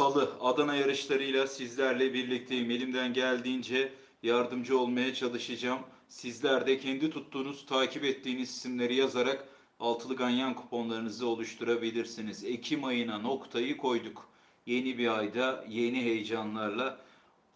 Salı Adana yarışlarıyla sizlerle birlikteyim. Elimden geldiğince yardımcı olmaya çalışacağım. Sizler de kendi tuttuğunuz, takip ettiğiniz isimleri yazarak altılı ganyan kuponlarınızı oluşturabilirsiniz. Ekim ayına noktayı koyduk. Yeni bir ayda yeni heyecanlarla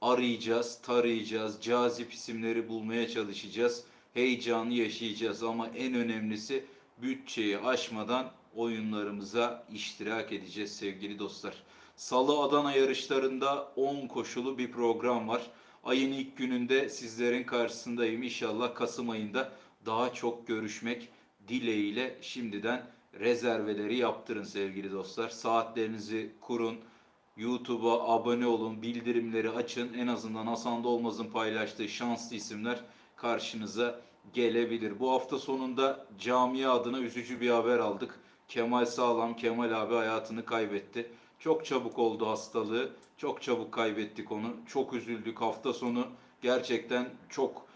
arayacağız, tarayacağız, cazip isimleri bulmaya çalışacağız. Heyecanı yaşayacağız ama en önemlisi bütçeyi aşmadan oyunlarımıza iştirak edeceğiz sevgili dostlar. Salı Adana yarışlarında 10 koşulu bir program var. Ayın ilk gününde sizlerin karşısındayım. İnşallah Kasım ayında daha çok görüşmek dileğiyle şimdiden rezerveleri yaptırın sevgili dostlar. Saatlerinizi kurun. YouTube'a abone olun, bildirimleri açın. En azından Hasan Dolmaz'ın paylaştığı şanslı isimler karşınıza gelebilir. Bu hafta sonunda camia adına üzücü bir haber aldık. Kemal Sağlam, Kemal abi hayatını kaybetti. Çok çabuk oldu hastalığı. Çok çabuk kaybettik onu. Çok üzüldük. Hafta sonu gerçekten çok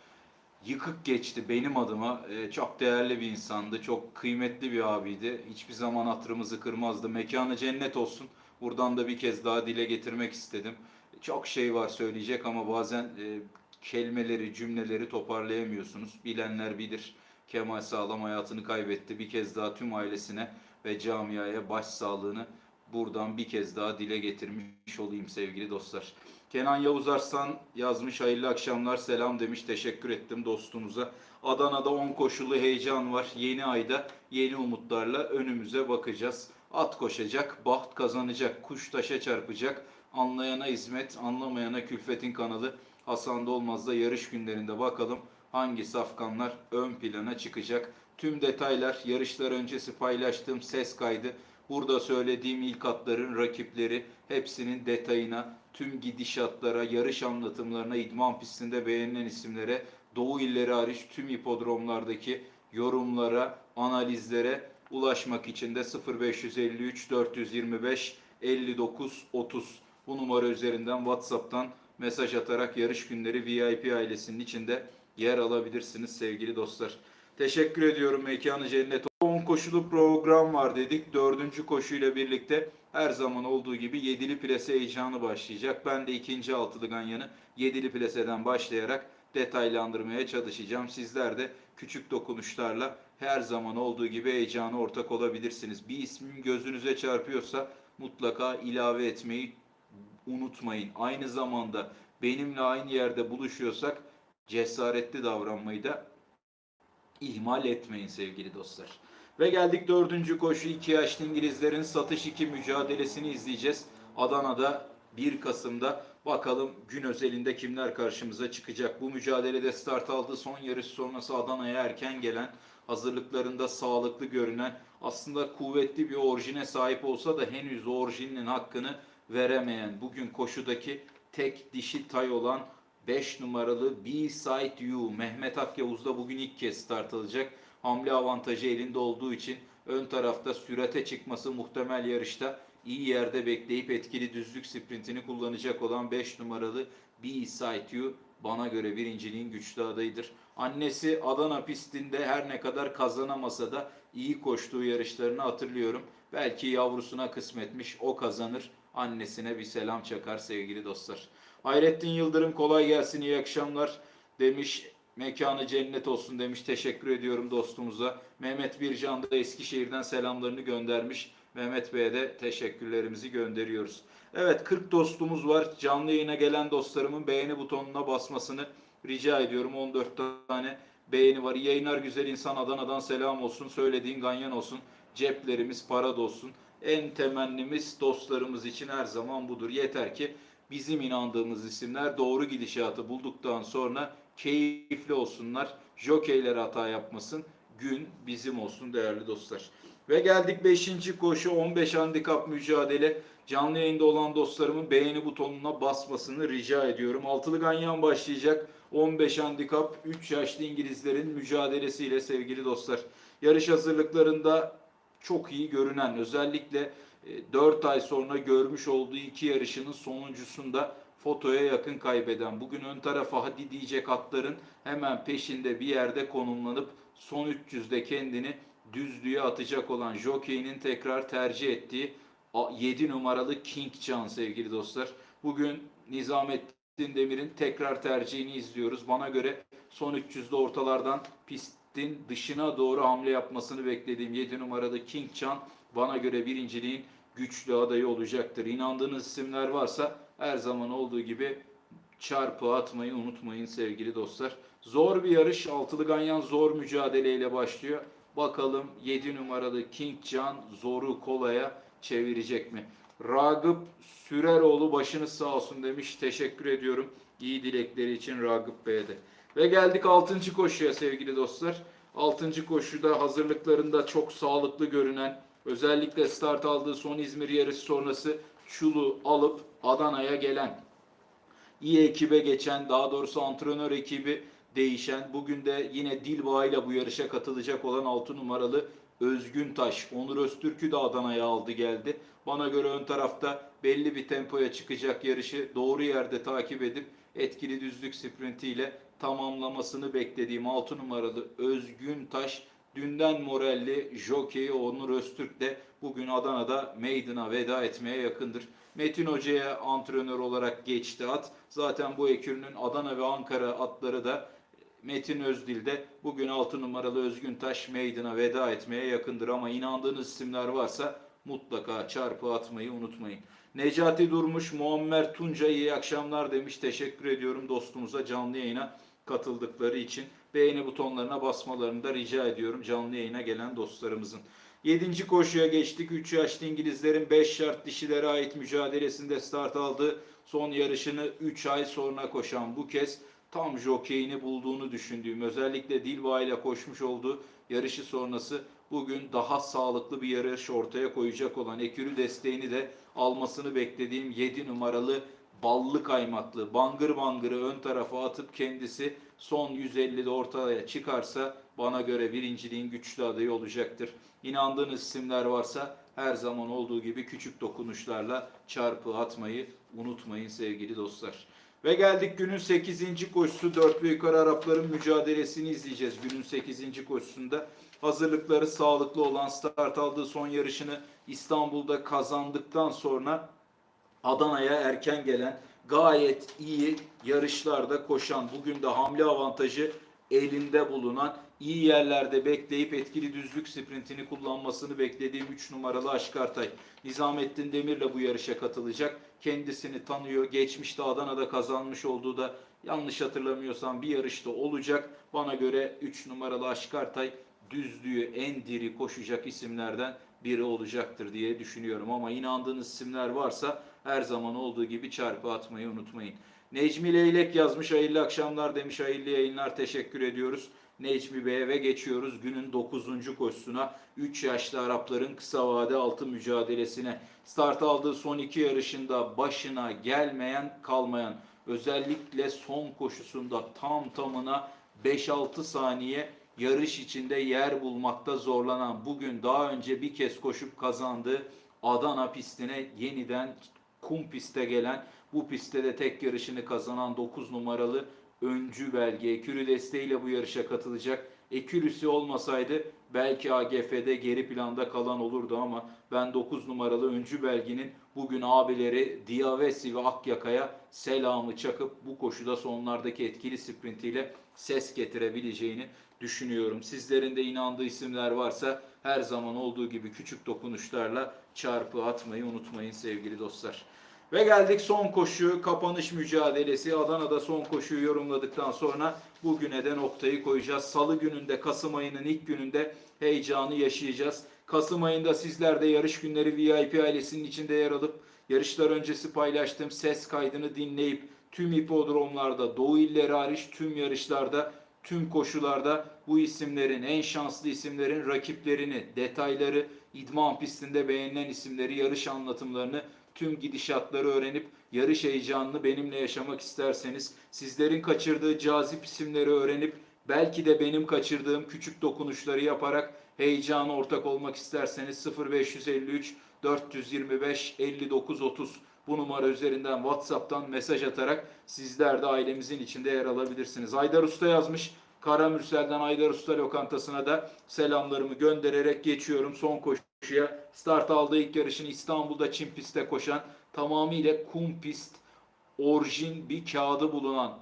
yıkık geçti benim adıma. Ee, çok değerli bir insandı. Çok kıymetli bir abiydi. Hiçbir zaman hatırımızı kırmazdı. Mekanı cennet olsun. Buradan da bir kez daha dile getirmek istedim. Çok şey var söyleyecek ama bazen e, kelimeleri, cümleleri toparlayamıyorsunuz. Bilenler bilir. Kemal Sağlam hayatını kaybetti. Bir kez daha tüm ailesine ve camiaya başsağlığını buradan bir kez daha dile getirmiş olayım sevgili dostlar. Kenan Yavuz Arslan yazmış hayırlı akşamlar selam demiş teşekkür ettim dostumuza. Adana'da 10 koşulu heyecan var. Yeni ayda yeni umutlarla önümüze bakacağız. At koşacak, baht kazanacak, kuş taşa çarpacak. Anlayana hizmet, anlamayana külfetin kanalı. Hasan Dolmaz'da yarış günlerinde bakalım hangi safkanlar ön plana çıkacak. Tüm detaylar yarışlar öncesi paylaştığım ses kaydı. Burada söylediğim ilk atların rakipleri hepsinin detayına, tüm gidişatlara, yarış anlatımlarına, idman pistinde beğenilen isimlere, Doğu illeri hariç tüm hipodromlardaki yorumlara, analizlere ulaşmak için de 0553 425 59 30 bu numara üzerinden WhatsApp'tan mesaj atarak yarış günleri VIP ailesinin içinde yer alabilirsiniz sevgili dostlar. Teşekkür ediyorum Mekanı Cennet 10 koşulu program var dedik. Dördüncü koşuyla birlikte her zaman olduğu gibi yedili plase heyecanı başlayacak. Ben de ikinci altılı ganyanı yedili plaseden başlayarak detaylandırmaya çalışacağım. Sizler de küçük dokunuşlarla her zaman olduğu gibi heyecana ortak olabilirsiniz. Bir ismin gözünüze çarpıyorsa mutlaka ilave etmeyi unutmayın. Aynı zamanda benimle aynı yerde buluşuyorsak cesaretli davranmayı da ihmal etmeyin sevgili dostlar. Ve geldik dördüncü koşu 2 yaşlı İngilizlerin satış 2 mücadelesini izleyeceğiz. Adana'da 1 Kasım'da bakalım gün özelinde kimler karşımıza çıkacak. Bu mücadelede start aldı. Son yarış sonrası Adana'ya erken gelen, hazırlıklarında sağlıklı görünen, aslında kuvvetli bir orijine sahip olsa da henüz orijinin hakkını veremeyen, bugün koşudaki tek dişi tay olan 5 numaralı B-Side You Mehmet Akyavuz da bugün ilk kez start alacak. Hamle avantajı elinde olduğu için ön tarafta sürate çıkması muhtemel yarışta iyi yerde bekleyip etkili düzlük sprintini kullanacak olan 5 numaralı B-Side You bana göre birinciliğin güçlü adayıdır. Annesi Adana pistinde her ne kadar kazanamasa da iyi koştuğu yarışlarını hatırlıyorum. Belki yavrusuna kısmetmiş o kazanır. Annesine bir selam çakar sevgili dostlar. Hayrettin Yıldırım kolay gelsin iyi akşamlar demiş. Mekanı cennet olsun demiş. Teşekkür ediyorum dostumuza. Mehmet Bircan da Eskişehir'den selamlarını göndermiş. Mehmet Bey'e de teşekkürlerimizi gönderiyoruz. Evet 40 dostumuz var. Canlı yayına gelen dostlarımın beğeni butonuna basmasını rica ediyorum. 14 tane beğeni var. Yayınlar güzel insan Adana'dan selam olsun. Söylediğin ganyan olsun. Ceplerimiz para dolsun. En temennimiz dostlarımız için her zaman budur. Yeter ki bizim inandığımız isimler doğru gidişatı bulduktan sonra keyifli olsunlar. Jokeyler hata yapmasın. Gün bizim olsun değerli dostlar. Ve geldik 5. koşu 15 handikap mücadele. Canlı yayında olan dostlarımın beğeni butonuna basmasını rica ediyorum. Altılı Ganyan başlayacak. 15 handikap 3 yaşlı İngilizlerin mücadelesiyle sevgili dostlar. Yarış hazırlıklarında çok iyi görünen özellikle 4 ay sonra görmüş olduğu iki yarışının sonuncusunda fotoya yakın kaybeden bugün ön tarafa hadi diyecek atların hemen peşinde bir yerde konumlanıp son 300'de kendini düzlüğe atacak olan jokeyinin tekrar tercih ettiği 7 numaralı King Can sevgili dostlar. Bugün Nizamettin Demir'in tekrar tercihini izliyoruz. Bana göre son 300'de ortalardan pistin dışına doğru hamle yapmasını beklediğim 7 numaralı King Can bana göre birinciliğin güçlü adayı olacaktır. İnandığınız isimler varsa her zaman olduğu gibi çarpı atmayı unutmayın sevgili dostlar. Zor bir yarış. Altılı Ganyan zor mücadeleyle başlıyor. Bakalım 7 numaralı King Can zoru kolaya çevirecek mi? Ragıp Süreroğlu başınız sağ olsun demiş. Teşekkür ediyorum. İyi dilekleri için Ragıp Bey'e de. Ve geldik 6. koşuya sevgili dostlar. 6. koşuda hazırlıklarında çok sağlıklı görünen özellikle start aldığı son İzmir yarışı sonrası Çulu alıp Adana'ya gelen iyi ekibe geçen, daha doğrusu antrenör ekibi değişen, bugün de yine Dilba ile bu yarışa katılacak olan 6 numaralı Özgün Taş. Onur Öztürk'ü de Adana'ya aldı geldi. Bana göre ön tarafta belli bir tempoya çıkacak yarışı doğru yerde takip edip etkili düzlük sprintiyle tamamlamasını beklediğim 6 numaralı Özgün Taş dünden moralli jockey Onur Öztürk de bugün Adana'da Maiden'a veda etmeye yakındır. Metin Hoca'ya antrenör olarak geçti at. Zaten bu ekürünün Adana ve Ankara atları da Metin Özdil de bugün 6 numaralı Özgün Taş Maiden'a veda etmeye yakındır. Ama inandığınız isimler varsa mutlaka çarpı atmayı unutmayın. Necati Durmuş, Muammer Tunca iyi akşamlar demiş. Teşekkür ediyorum dostumuza canlı yayına katıldıkları için. Beğeni butonlarına basmalarını da rica ediyorum canlı yayına gelen dostlarımızın. 7. koşuya geçtik. 3 yaşlı İngilizlerin 5 şart dişilere ait mücadelesinde start aldı. Son yarışını 3 ay sonra koşan bu kez tam jokeyini bulduğunu düşündüğüm özellikle Dilba ile koşmuş olduğu yarışı sonrası bugün daha sağlıklı bir yarış ortaya koyacak olan ekürü desteğini de almasını beklediğim 7 numaralı ballı kaymaklı bangır bangırı ön tarafa atıp kendisi son 150'de ortaya çıkarsa bana göre birinciliğin güçlü adayı olacaktır. İnandığınız isimler varsa her zaman olduğu gibi küçük dokunuşlarla çarpı atmayı unutmayın sevgili dostlar. Ve geldik günün 8. koşusu. Dört büyük yukarı Arapların mücadelesini izleyeceğiz günün 8. koşusunda. Hazırlıkları sağlıklı olan start aldığı son yarışını İstanbul'da kazandıktan sonra Adana'ya erken gelen gayet iyi yarışlarda koşan bugün de hamle avantajı elinde bulunan iyi yerlerde bekleyip etkili düzlük sprintini kullanmasını beklediğim 3 numaralı Aşkartay. Nizamettin Demir'le bu yarışa katılacak. Kendisini tanıyor. Geçmişte Adana'da kazanmış olduğu da yanlış hatırlamıyorsam bir yarışta olacak. Bana göre 3 numaralı Aşkartay düzlüğü en diri koşacak isimlerden biri olacaktır diye düşünüyorum. Ama inandığınız isimler varsa her zaman olduğu gibi çarpı atmayı unutmayın. Necmi Leylek yazmış hayırlı akşamlar demiş hayırlı yayınlar teşekkür ediyoruz. Necmi Bey'e ve geçiyoruz günün 9. koşusuna 3 yaşlı Arapların kısa vade altı mücadelesine. Start aldığı son iki yarışında başına gelmeyen kalmayan özellikle son koşusunda tam tamına 5-6 saniye yarış içinde yer bulmakta zorlanan bugün daha önce bir kez koşup kazandığı Adana pistine yeniden kum piste gelen bu pistte de tek yarışını kazanan 9 numaralı öncü belge Ekürü desteğiyle bu yarışa katılacak. Ekürüsü olmasaydı belki AGF'de geri planda kalan olurdu ama ben 9 numaralı öncü belginin bugün abileri Diavesi ve Akyaka'ya selamı çakıp bu koşuda sonlardaki etkili sprintiyle ses getirebileceğini düşünüyorum. Sizlerin de inandığı isimler varsa her zaman olduğu gibi küçük dokunuşlarla çarpı atmayı unutmayın sevgili dostlar. Ve geldik son koşu kapanış mücadelesi. Adana'da son koşuyu yorumladıktan sonra bugüne de noktayı koyacağız. Salı gününde Kasım ayının ilk gününde heyecanı yaşayacağız. Kasım ayında sizler de yarış günleri VIP ailesinin içinde yer alıp yarışlar öncesi paylaştığım ses kaydını dinleyip tüm hipodromlarda, Doğu illeri hariç tüm yarışlarda, tüm koşularda bu isimlerin, en şanslı isimlerin rakiplerini, detayları, idman pistinde beğenilen isimleri, yarış anlatımlarını tüm gidişatları öğrenip yarış heyecanını benimle yaşamak isterseniz, sizlerin kaçırdığı cazip isimleri öğrenip belki de benim kaçırdığım küçük dokunuşları yaparak heyecana ortak olmak isterseniz 0553 425 59 30 bu numara üzerinden WhatsApp'tan mesaj atarak sizler de ailemizin içinde yer alabilirsiniz. Aydar Usta yazmış. Karamürsel'den Aydar Usta lokantasına da selamlarımı göndererek geçiyorum. Son koşu koşuya. Start aldığı ilk yarışını İstanbul'da çim pistte koşan tamamıyla kum pist orijin bir kağıdı bulunan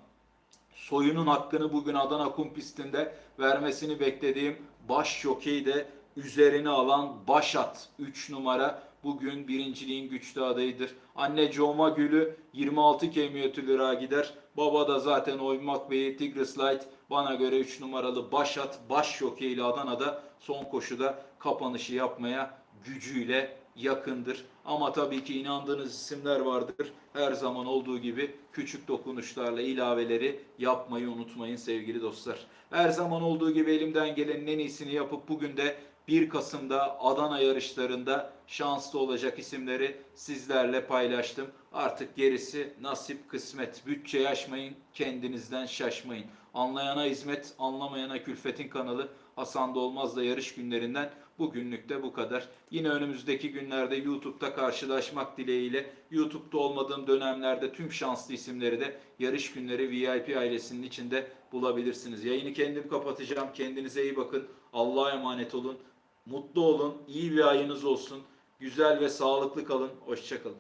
soyunun hakkını bugün Adana kum pistinde vermesini beklediğim baş jockey de üzerine alan Başat 3 numara bugün birinciliğin güçlü adayıdır. Anne Coma Gülü 26 kemiyatü lira gider. Baba da zaten Oymak Bey'i Tigris Light bana göre 3 numaralı Başat baş jockey ile Adana'da son koşuda kapanışı yapmaya gücüyle yakındır. Ama tabii ki inandığınız isimler vardır. Her zaman olduğu gibi küçük dokunuşlarla ilaveleri yapmayı unutmayın sevgili dostlar. Her zaman olduğu gibi elimden gelenin en iyisini yapıp bugün de 1 Kasım'da Adana yarışlarında şanslı olacak isimleri sizlerle paylaştım. Artık gerisi nasip kısmet. Bütçeyi aşmayın, kendinizden şaşmayın. Anlayana hizmet, anlamayana külfetin kanalı Hasan Dolmaz'la yarış günlerinden bugünlük de bu kadar. Yine önümüzdeki günlerde YouTube'da karşılaşmak dileğiyle YouTube'da olmadığım dönemlerde tüm şanslı isimleri de yarış günleri VIP ailesinin içinde bulabilirsiniz. Yayını kendim kapatacağım. Kendinize iyi bakın. Allah'a emanet olun. Mutlu olun. İyi bir ayınız olsun. Güzel ve sağlıklı kalın. Hoşçakalın.